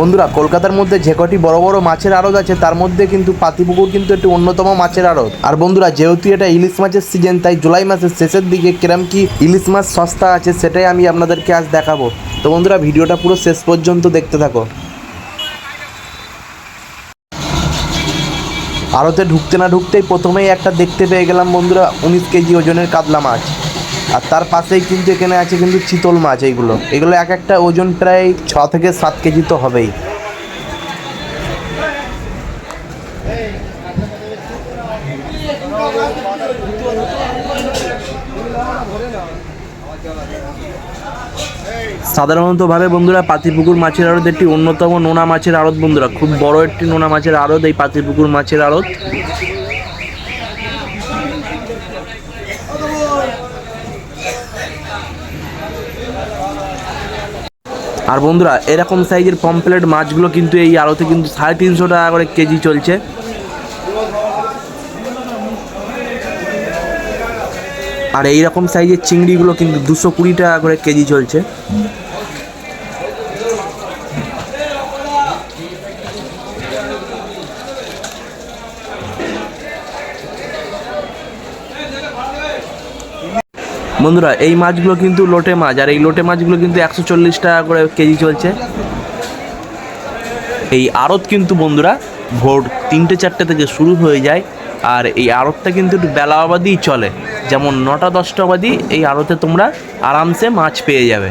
বন্ধুরা, কলকাতার মধ্যে যে কটি বড় বড় মাছের আড়ত আছে, তার মধ্যে কিন্তু পাতিপুকুর কিন্তু একটি অন্যতম মাছের আড়ত। আর বন্ধুরা, যেহেতু এটা ইলিশ মাছের সিজন তাই জুলাই মাসের শেষের দিকে কিরম কি ইলিশ মাছ সস্তা আছে, সেটাই আমি আপনাদেরকে আজ দেখাবো। তো বন্ধুরা, ভিডিওটা পুরো শেষ পর্যন্ত দেখতে থাকো। আড়তে ঢুকতে না ঢুকতেই প্রথমেই একটা দেখতে পেয়ে গেলাম বন্ধুরা, উনিশ কেজি ওজনের কাতলা মাছ। আর তার পাশেই কিন্তু এখানে আছে কিন্তু চিতল মাছ এইগুলো। এগুলো এক একটা ওজন প্রায় ছ থেকে সাত কেজি তো হবেই। সাধারণতভাবে বন্ধুরা পাতিপুকুর মাছের আড়ত একটি অন্যতম নোনা মাছের আড়ত বন্ধুরা। খুব বড় একটি নোনা মাছের আড়ত এই পাতিপুকুর মাছের আড়ত। আর বন্ধুরা, এরকম সাইজের পম্পলেট মাছগুলো কিন্তু এই আড়তে কিন্তু সাড়ে তিনশো টাকা করে কেজি চলছে। আর এই রকম সাইজের চিংড়িগুলো কিন্তু দুশো কুড়ি টাকা করে কেজি চলছে। বন্ধুরা, এই মাছগুলো কিন্তু লোটে মাছ, আর এই লোটে মাছগুলো কিন্তু একশো চল্লিশ টাকা করে কেজি চলছে। এই আড়ত কিন্তু বন্ধুরা, ভোর তিনটে চারটে থেকে শুরু হয়ে যায়, আর এই আড়তটা কিন্তু একটু বেলা অবাদিই চলে। যেমন নটা দশটা অবাদি এই আড়তে তোমরা আরামসে মাছ পেয়ে যাবে।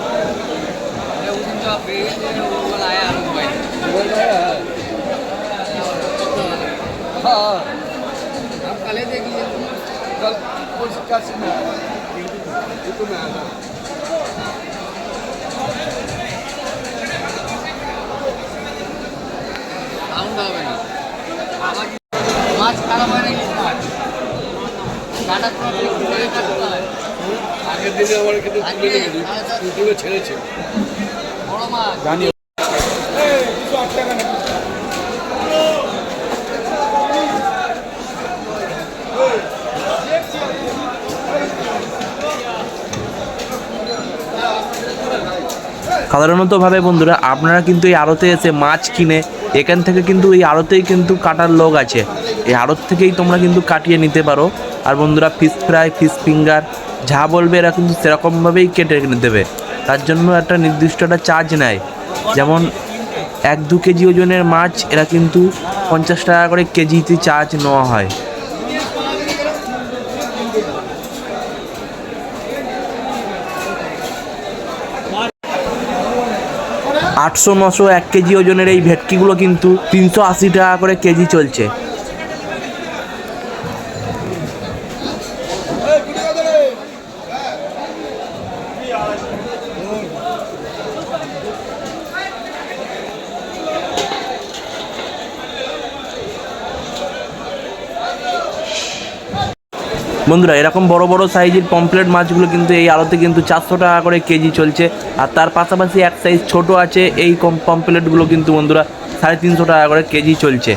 Casina. Ito na. সাউন্ড হবে না আমার মাছ খারাপ হয় না ইলিশ মাছ কাটা কোনো কাটতে হয় আগের দিনে আমার কিন্তু ইউটিউবে ছেড়েছে বড় মাছ জানি সাধারণতভাবে বন্ধুরা, আপনারা কিন্তু এই আড়তে এসে মাছ কিনে, এখান থেকে কিন্তু এই আড়তেই কিন্তু কাটার লোক আছে। এই আড়ত থেকেই তোমরা কিন্তু কাটিয়ে নিতে পারো। আর বন্ধুরা ফিশ ফ্রাই ফিশ ফিঙ্গার যা বলবে এরা কিন্তু সেরকমভাবেই কেটে দেবে। তার জন্য একটা নির্দিষ্ট একটা চার্জ নেয়। যেমন, এক দু কেজি ওজনের মাছ, এরা কিন্তু পঞ্চাশ টাকা করে কেজিতে চার্জ নেওয়া হয়। আটশো নশো এক কেজি ওজনের এই ভেটকিগুলো কিন্তু তিনশো আশি টাকা করে কেজি চলছে। বন্ধুরা, এরকম বড় বড় সাইজের পমপ্লেট মাছগুলো কিন্তু এই আলোতে কিন্তু চারশো টাকা করে কেজি চলছে। আর তার পাশাপাশি এক সাইজ ছোট আছে, এই কম পমপ্লেটগুলো কিন্তু বন্ধুরা সাড়ে তিনশো টাকা করে কেজি চলছে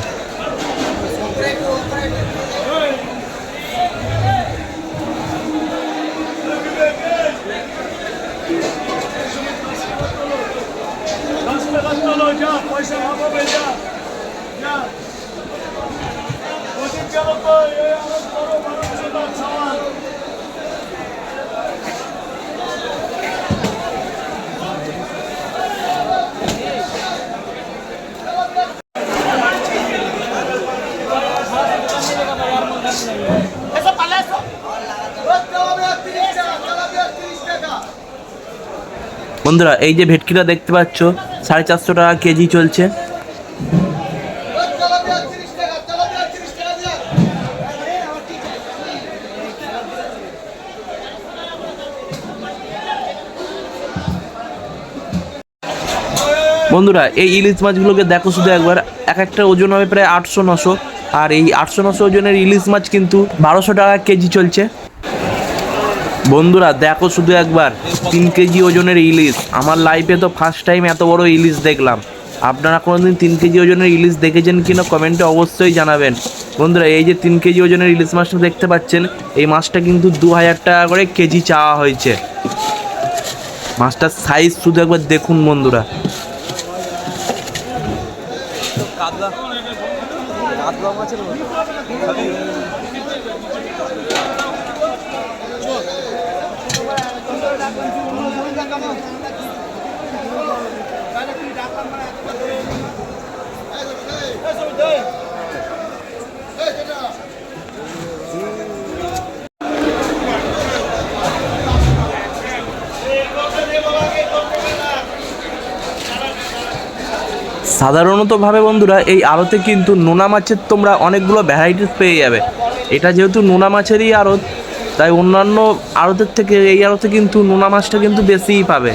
হবে যা যা ওদিক গেল তো এই আমার বড় মানুষের সামান বন্ধুরা, এই যে ভেটকিটা দেখতে পাচ্ছ, সাড়ে চারশো টাকা কেজি চলছে। বন্ধুরা, এই ইলিশ মাছগুলোকে দেখো শুধু একবার। এক একটা ওজন হবে প্রায় আটশো নশো। আর এই আটশো নশো ওজনের ইলিশ মাছ কিন্তু বারোশো টাকা কেজি চলছে। বন্ধুরা, দেখো শুধু একবার, তিন কেজি ওজনের ইলিশ। আমার লাইফে তো ফার্স্ট টাইম এত বড় ইলিশ দেখলাম। আপনারা কোনোদিন তিন কেজি ওজনের ইলিশ দেখেছেন কিনা কমেন্টে অবশ্যই জানাবেন। বন্ধুরা, এই যে তিন কেজি ওজনের ইলিশ মাছটা দেখতে পাচ্ছেন, এই মাছটা কিন্তু দু হাজার টাকা করে কেজি চাওয়া হয়েছে। মাছটার সাইজ শুধু একবার দেখুন বন্ধুরা। সাধারণতভাবে বন্ধুরা, এই আড়তে কিন্তু নোনা মাছের তোমরা অনেকগুলো ভ্যারাইটিস পেয়ে যাবে। এটা যেহেতু নোনা মাছেরই আড়ত তাই অন্যান্য আড়তের থেকে এই আড়তে কিন্তু নোনা মাছটা কিন্তু বেশিই পাবে।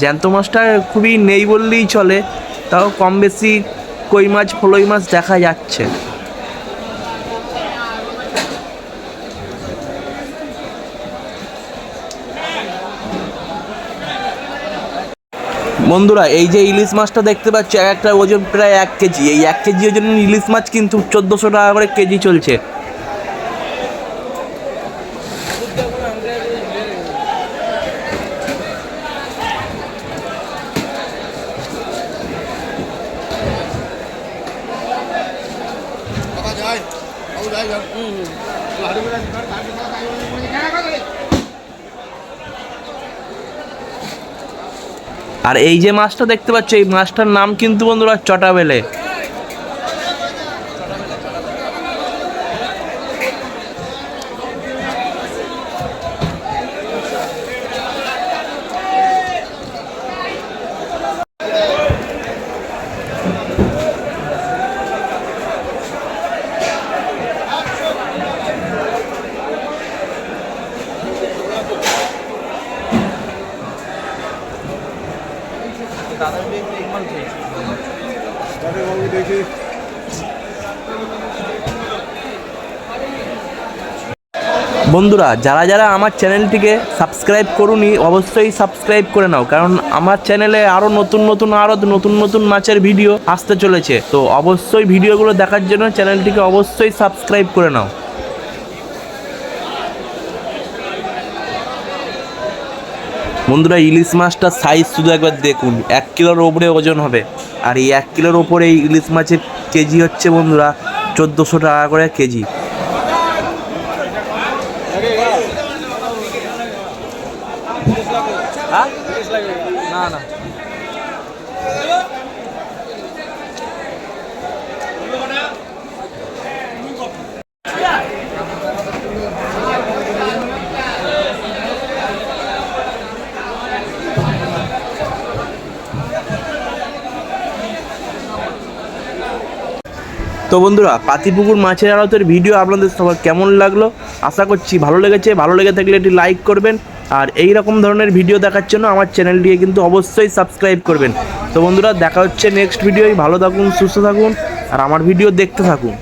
জ্যান্ত মাছটা খুবই নেই বললেই চলে, তাও কম বেশি কই মাছ, ফলই মাছ দেখা যাচ্ছে। বন্ধুরা, এই যে ইলিশ মাছটা দেখতে পাচ্ছ, এক একটা ওজন প্রায় এক কেজি। এই এক কেজি ওজনের ইলিশ মাছ কিন্তু চোদ্দোশো টাকা করে কেজি চলছে। আর এই যে মাছটা দেখতে পাচ্ছ এই মাছটার নাম কিন্তু বন্ধুরা চটাবেলে। বন্ধুরা যারা যারা আমার চ্যানেলটিকে সাবস্ক্রাইব করুনি অবশ্যই সাবস্ক্রাইব করে নাও কারণ আমার চ্যানেলে আরও নতুন নতুন আরও নতুন নতুন মাছের ভিডিও আসতে চলেছে। তো অবশ্যই ভিডিওগুলো দেখার জন্য চ্যানেলটিকে অবশ্যই সাবস্ক্রাইব করে নাও। বন্ধুরা, ইলিশ মাছটার সাইজ শুধু একবার দেখুন। এক কিলোর ওপরে ওজন হবে। আর এই এক কিলোর ওপরে এই ইলিশ মাছের কেজি হচ্ছে বন্ধুরা, চোদ্দোশো টাকা করে কেজি। তো বন্ধুরা, পাতিপুকুর মাছের আড়তের ভিডিও আপনাদের সবার কেমন লাগল? আশা করছি ভালো লেগেছে। ভালো লেগে থাকলে একটি লাইক করবেন। আর এই রকম ধরনের ভিডিও দেখার জন্য আমার চ্যানেলটিকে কিন্তু অবশ্যই সাবস্ক্রাইব করবেন। তো বন্ধুরা, দেখা হচ্ছে নেক্সট ভিডিওই ভালো থাকুন, সুস্থ থাকুন, আর আমার ভিডিও দেখতে থাকুন।